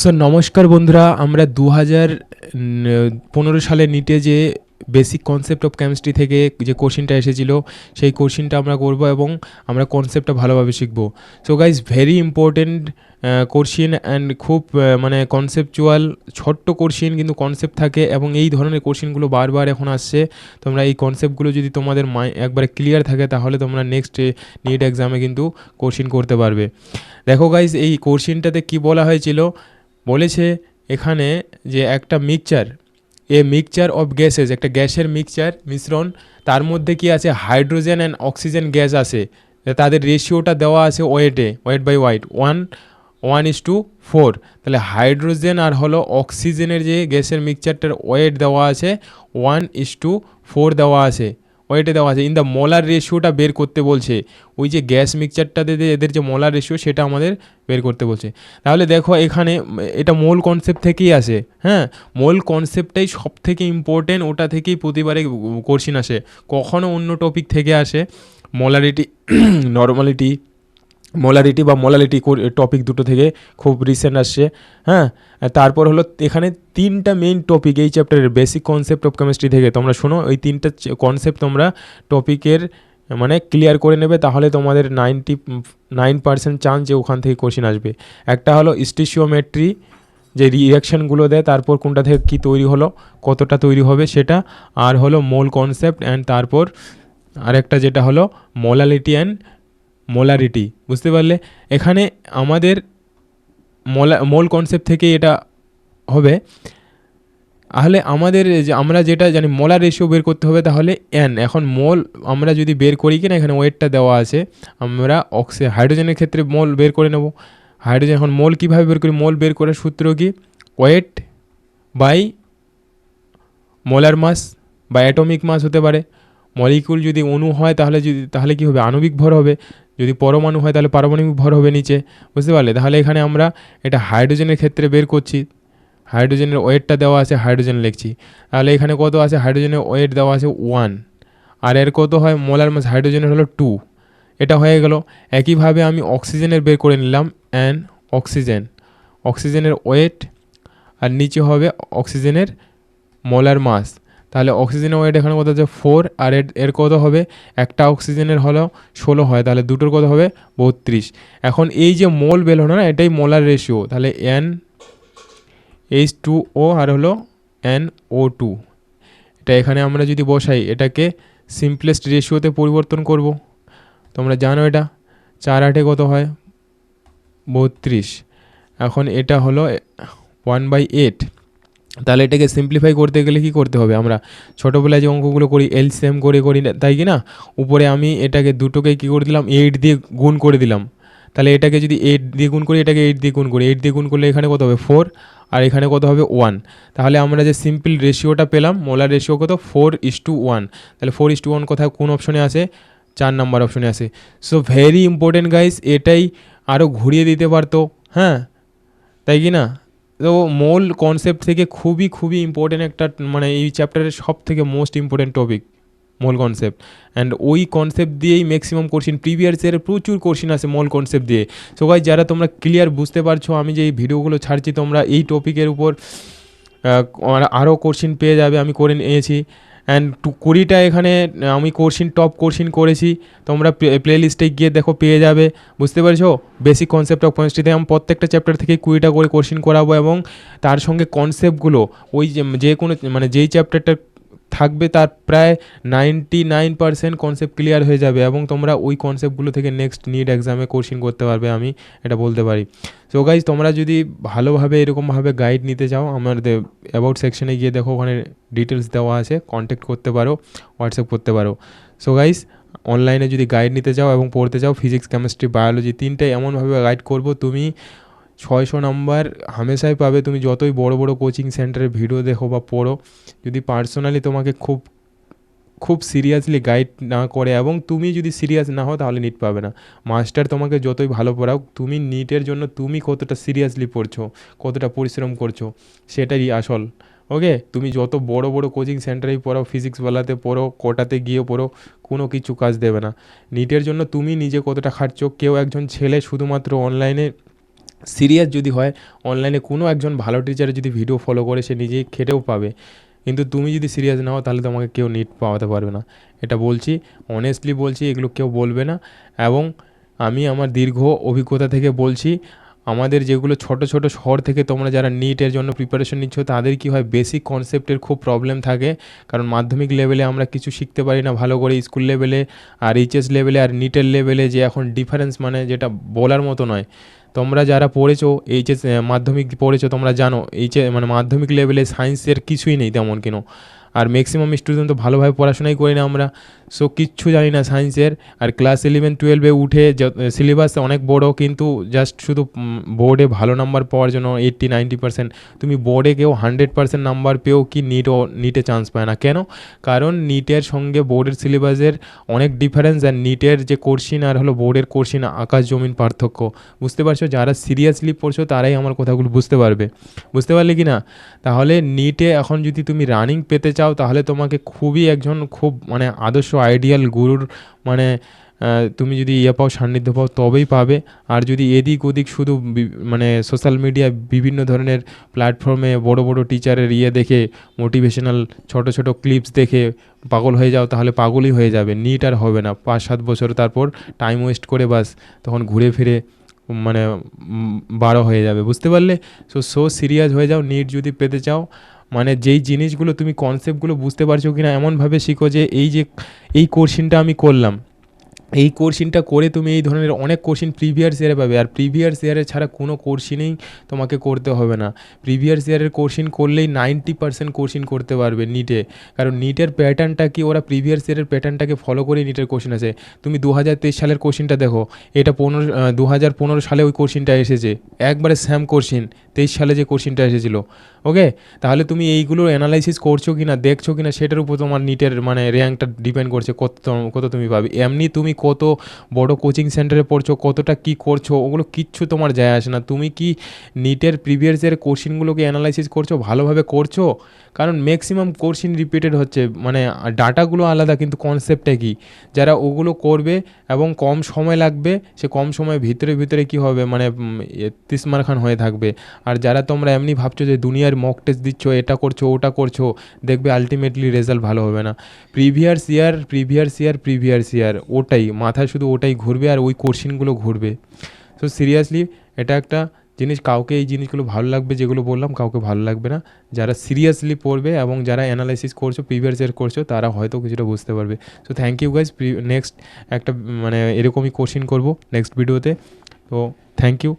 So নমস্কার বন্ধুরা, আমরা দু হাজার পনেরো সালে নিটে যে বেসিক কনসেপ্ট অফ কেমিস্ট্রি থেকে যে কোশ্চিনটা এসেছিল, সেই কোশ্চিনটা আমরা করব এবং আমরা কনসেপ্টটা ভালোভাবে শিখব। So guys very important question and খুব মানে কনসেপচুয়াল ছোট্ট কোশ্চিন কিন্তু কনসেপ্ট থাকে এবং এই ধরনের কোশ্চিনগুলো বারবার এখন আসছে। তোমরা এই কনসেপ্টগুলো যদি তোমাদের মাই একবারে ক্লিয়ার থাকে, তাহলে তোমরা নেক্সট নিট এক্সামে কিন্তু কোশ্চিন করতে পারবে। দেখো গাইজ এই কোশ্চিনটাতে কি বলা হয়েছিল? বলেছে এখানে যে একটা mixture a mixture of gases একটা গ্যাসের মিক্সচার মিশ্রণ, তার মধ্যে কি আছে? হাইড্রোজেন অ্যান্ড অক্সিজেন গ্যাস আছে। তাদের রেশিওটা দেওয়া আছে ওয়েটে weight by weight one one is to four তাহলে হাইড্রোজেন আর হলো অক্সিজেনের যে গ্যাসের মিক্সচারটার ওয়েট দেওয়া আছে ওয়ান ইস টু ফোর দেওয়া আছে। ওয়েটে দেওয়া আছে। ইন দ্য মলার রেশিওটা বের করতে বলছে। ওই যে গ্যাস মিক্সচারটাতে এদের যে মলার রেশিও সেটা আমাদের বের করতে বলছে। তাহলে দেখো এখানে এটা মোল কনসেপ্ট থেকেই আসে। হ্যাঁ? মোল কনসেপ্টটাই সব থেকে ইম্পর্টেন্ট ওটা থেকেই প্রতিবারে কোশ্চিন আসে। কখনও অন্য টপিক থেকে আসে। মোলারিটি নর্মালিটি মোলারিটি বা মোলালিটি টপিক দুটো থেকে খুব রিসেন্ট আসছে হ্যাঁ? তারপর হলো এখানে তিনটা মেইন টপিক এই চ্যাপ্টারের বেসিক কনসেপ্ট অফ কেমিস্ট্রি থেকে। তোমরা শোনো, ওই তিনটা কনসেপ্ট তোমরা টপিকের মানে ক্লিয়ার করে নেবে, তাহলে তোমাদের নাইনটি নাইন পার্সেন্ট চান্স যে ওখান থেকে কোশ্চিন আসবে। একটা হলো স্টিসিওমেট্রি যে রিয়াকশানগুলো দেয়, তারপর কোনটা থেকে কী তৈরি হলো, কতটা তৈরি হবে সেটা। আর হলো মোল কনসেপ্ট অ্যান্ড তারপর আরেকটা যেটা হলো মোলালিটি অ্যান্ড মোলারিটি বুঝতে পারলে? এখানে আমাদের মোলা মোল কনসেপ্ট থেকে এটা হবে। তাহলে আমাদের যে আমরা যেটা জানি মোলার রেশিও বের করতে হবে তাহলে এন এখন মোল আমরা যদি বের করি কিনা, এখানে ওয়েটটা দেওয়া আছে, আমরা অক্সি হাইড্রোজেনের ক্ষেত্রে মোল বের করে নেব। হাইড্রোজেন এখন মোল কীভাবে বের করি? মোল বের করার সূত্র কি? ওয়েট বাই মোলার মাস বা অ্যাটমিক মাস হতে পারে। মলিকুল যদি অণু হয় তাহলে যদি, তাহলে কী হবে? আণবিক ভর হবে। যদি পরমাণু হয় তাহলে পারমাণবিক ভর হবে নিচে। বুঝতে পারলে? তাহলে এখানে আমরা এটা হাইড্রোজেনের ক্ষেত্রে বের করছি। হাইড্রোজেনের ওয়েটটা দেওয়া আছে, হাইড্রোজেন লিখছি। তাহলে এখানে কত আছে? হাইড্রোজেনের ওয়েট দেওয়া আছে ওয়ান। আর এর কত হয়? মোলার মাস হাইড্রোজেনের হলো টু। এটা হয়ে গেল। একইভাবে আমি অক্সিজেনের বের করে নিলাম অ্যান্ড অক্সিজেন। অক্সিজেনের ওয়েট, আর নিচে হবে অক্সিজেনের মোলার মাস। তাহলে অক্সিজেনের ওয়েট এখানে কত হচ্ছে ফোর আর এর এর কত হবে? একটা অক্সিজেনের হলো ষোলো হয়, তাহলে দুটোর কত হবে? বত্রিশ। এখন এই যে মোল বের হলো না, এটাই মোলার রেশিও তাহলে এন এইচ টু ও আর হলো এন ও টু এটা এখানে আমরা যদি বসাই, এটাকে সিম্পলেস্ট রেশিওতে পরিবর্তন করব। তোমরা জানো এটা? চার আটে কত হয়? বত্রিশ। এখন এটা হলো ওয়ান বাই এইট তাহলে এটাকে সিম্পলিফাই করতে গেলে কি করতে হবে? আমরা ছোটোবেলায় যে অঙ্কগুলো করি এল সেম করে করি তাই কি না? উপরে আমি এটাকে দুটোকে কী করে দিলাম? এইট দিয়ে গুণ করে দিলাম। তাহলে এটাকে যদি এইট দিয়ে গুণ করি, এটাকে এইট দিয়ে গুণ করি। এইট দিয়ে গুণ করলে এখানে কত হবে? ফোর আর এখানে কত হবে? ওয়ান তাহলে আমরা যে সিম্পল রেশিওটা পেলাম মোলার রেশিও কত? ফোর ইস টু ওয়ান তাহলে ফোর ইস টু ওয়ান কোথায়? কোন অপশনে আসে চার নাম্বার অপশনে আসে সো ভেরি ইম্পর্টেন্ট গাইস এটাই আরও ঘুরিয়ে দিতে পারতো। হ্যাঁ? তাই কি না? তো মোল কনসেপ্ট থেকে খুবই খুবই ইম্পর্টেন্ট একটা মানে এই চ্যাপ্টারের সব থেকে most important topic mole concept and ওই কনসেপ্ট দিয়েই ম্যাক্সিমাম কোশ্চিন প্রিভিয়াস ইয়ারের প্রচুর কোশ্চিন আছে মূল কনসেপ্ট দিয়ে। সো গাই যারা তোমরা ক্লিয়ার বুঝতে পারছ, আমি যে এই ভিডিওগুলো ছাড়ছি, তোমরা এই টপিকের উপর আরও কোশ্চিন পেয়ে যাবে, আমি করে নিয়েছি। অ্যান্ড টু কুড়িটা এখানে আমি কোর্সিন, টপ কোর্সিন করেছি। তোমরা প্লে লিস্টে গিয়ে দেখো, পেয়ে যাবে। বুঝতে পারছ? বেসিক কনসেপ্ট অফ কেমিস্ট্রিতে আমি প্রত্যেকটা চ্যাপ্টার থেকে কুড়িটা করে কোর্সিন করাবো এবং তার সঙ্গে কনসেপ্টগুলো ওই যে কোনো মানে যেই চ্যাপ্টারটা থাকবে তার প্রায় ninety nine percent concept clear হয়ে যাবে এবং তোমরা ওই কনসেপ্টগুলো থেকে নেক্সট নিট এক্সামে কোশ্চিন করতে পারবে, আমি এটা বলতে পারি। সো গাইজ তোমরা যদি ভালোভাবে এরকমভাবে গাইড নিতে চাও, আমাদের অ্যাবাউট সেকশনে গিয়ে দেখো, ওখানে ডিটেলস দেওয়া আছে কন্ট্যাক্ট করতে পারো হোয়াটসঅ্যাপ করতে পারো। সো গাইজ অনলাইনে যদি গাইড নিতে চাও এবং পড়তে চাও ফিজিক্স কেমিস্ট্রি বায়োলজি তিনটাই এমনভাবে গাইড করব, তুমি ছয়শো নাম্বার, হামেশাই পাবে তুমি যতই বড় বড় কোচিং সেন্টারে ভিডিও দেখো বা পড়ো, যদি পার্সোনালি তোমাকে খুব খুব সিরিয়াসলি গাইড না করে এবং তুমি যদি সিরিয়াস না হও তাহলে নিট পাবে না। মাস্টার তোমাকে যতই ভালো পড়াও তুমি নিটের জন্য তুমি কতটা সিরিয়াসলি পড়ছো, কতটা পরিশ্রম করছ, সেটাই আসল। ওকে তুমি যত বড় বড় কোচিং সেন্টারেই পড়ো ফিজিক্সওয়ালাতে পড়ো, কোটাতে গিয়ে পড়ো, কোনো কিছু কাজ দেবে না। নিটের জন্য তুমি নিজে কতটা খাটছো, কেউ একজন ছেলে শুধুমাত্র অনলাইনে সিরিয়াস যদি হয় অনলাইনে কোনো একজন ভালো টিচারের যদি ভিডিও ফলো করে, সে নিজেই খেটেও পাবে। কিন্তু তুমি যদি সিরিয়াস নাও তাহলে তোমাকে কেউ নিট পাওয়াতে পারবে না। এটা বলছি অনেস্টলি বলছি, এগুলো কেউ বলবে না। এবং আমি আমার দীর্ঘ অভিজ্ঞতা থেকে বলছি, আমাদের যেগুলো ছোট ছোট শহর থেকে তোমরা যারা নিটের জন্য প্রিপারেশন নিচ্ছ, তাদের কি হয় বেসিক কনসেপ্টের খুব প্রবলেম থাকে। কারণ মাধ্যমিক লেভেলে আমরা কিছু শিখতে পারি না ভালো করে স্কুল লেভেলে আর এইচএস লেভেলে আর নিটের লেভেলে যে এখন ডিফারেন্স মানে যেটা বলার মতো নয়। তোমরা যারা পড়েছো এইচএস মাধ্যমিক পড়েছো, তোমরা জানো এইচএ মানে মাধ্যমিক লেভেলে সায়েন্সের কিছুই নেই তেমন কোনো। আর ম্যাক্সিমাম স্টুডেন্ট তো ভালোভাবে পড়াশোনাই করি না আমরা। সো কিচ্ছু জানি না সায়েন্সের আর ক্লাস ইলেভেন টুয়েলভে উঠে সিলেবাস অনেক বড়, কিন্তু জাস্ট শুধু বোর্ডে ভালো নাম্বার পাওয়ার জন্য এইট্টি নাইনটি পার্সেন্ট তুমি বোর্ডে কেউ হান্ড্রেড পার্সেন্ট নাম্বার পেয়েও কি নিটও নিটে চান্স পায় না। কেন? কারণ নিটের সঙ্গে বোর্ডের সিলেবাসের অনেক ডিফারেন্স আর নিটের যে কোর্সিন আর হলো বোর্ডের কোর্সিন আকাশ জমিন পার্থক্য। বুঝতে পারছ? যারা সিরিয়াসলি পড়ছো, তারাই আমার কথাগুলো বুঝতে পারবে। বুঝতে পারলে কি না? তাহলে নিটে এখন যদি তুমি রানিং পেতে চাও তাহলে তোমাকে খুবই একজন খুব মানে আদর্শ আইডিয়াল গুরুর মানে তুমি যদি ইয়ে পাও, সান্নিধ্য পাও, তবেই পাবে। আর যদি এদিক ওদিক শুধু মানে সোশ্যাল মিডিয়া বিভিন্ন ধরনের প্ল্যাটফর্মে বড় বড় টিচারের ইয়ে দেখে মোটিভেশনাল ছোট ছোট ক্লিপস দেখে পাগল হয়ে যাও, তাহলে পাগলই হয়ে যাবে। নিট আর হবে না। পাঁচ, সাত বছর তারপর টাইম ওয়েস্ট করে বাস, তখন ঘুরে ফিরে মানে বারো হয়ে যাবে। বুঝতে পারলে? সো সো সিরিয়াস হয়ে যাও। নিট যদি পেতে চাও মানে যেই জিনিসগুলো তুমি কনসেপ্টগুলো বুঝতে পারছ কি না এমনভাবে শিখো যে এই যে, এই কোর্সিনটা আমি করলাম। এই কোর্সিনটা করে তুমি এই ধরনের অনেক কোর্সিন প্রিভিয়াস ইয়ারে পাবে। আর প্রিভিয়াস ইয়ারে ছাড়া কোনো কোর্সিনেই তোমাকে করতে হবে না। প্রিভিয়াস ইয়ারের কোর্সিন করলেই নাইনটি পার্সেন্ট কোর্সিন করতে পারবে নিটে কারণ নিটের প্যাটার্নটা কি, ওরা প্রিভিয়াস ইয়ারের প্যাটার্নটাকে ফলো করে নিটের কোশ্চেন আছে। তুমি দু হাজার তেইশ সালের কোশ্চিনটা দেখো, এটা পনেরো দু হাজার পনেরো সালে ওই কোশ্চিনটা এসেছে। একবারে স্যাম কোশ্চিন তেইশ সালে যে কোশ্চিনটা এসেছিল। ওকে? তাহলে তুমি এইগুলোর অ্যানালাইসিস করছ কি না দেখছ কি না সেটার উপর তোমার নিটের মানে র্যাঙ্কটা ডিপেন্ড করছে, কত কত তুমি পাবে। এমনি তুমি কত বড় কোচিং সেন্টারে পড়ছো, কতটা কি করছ, ওগুলো কিচ্ছু তোমার যায় আসে না। তুমি কি নিটের প্রিভিয়াস ইয়ার কোশ্চিনগুলোকে অ্যানালাইসিস করছ, ভালোভাবে করছ? কারণ ম্যাক্সিমাম কোশ্চিন রিপিটেড হচ্ছে মানে ডাটাগুলো আলাদা, কিন্তু কনসেপ্টটা কি যারা ওগুলো করবে এবং কম সময় লাগবে, সে কম সময়ের ভিতরে ভিতরে কি হবে মানে তিসমার খান হয়ে থাকবে। আর যারা তোমরা এমনি ভাবছ যে দুনিয়ার মক টেস্ট দিচ্ছ, এটা করছ, ওটা করছ, দেখবে আলটিমেটলি রেজাল্ট ভালো হবে না। Previous year previous year previous year ওটাই। মাথায় শুধু ওটাই ঘুরবে আর ওই কোশ্চিনগুলো ঘুরবে। সো সিরিয়াসলি এটা একটা জিনিস, কাউকে এই জিনিসগুলো ভালো লাগবে যেগুলো বললাম, কাউকে ভালো লাগবে না। যারা সিরিয়াসলি পড়বে এবং যারা অ্যানালাইসিস করছ প্রিভিয়াস ইয়ার করছ, তারা হয়তো কিছুটা বুঝতে পারবে। So thank you guys next একটা মানে এরকমই কোশ্চিন করব নেক্সট ভিডিওতে তো। Thank you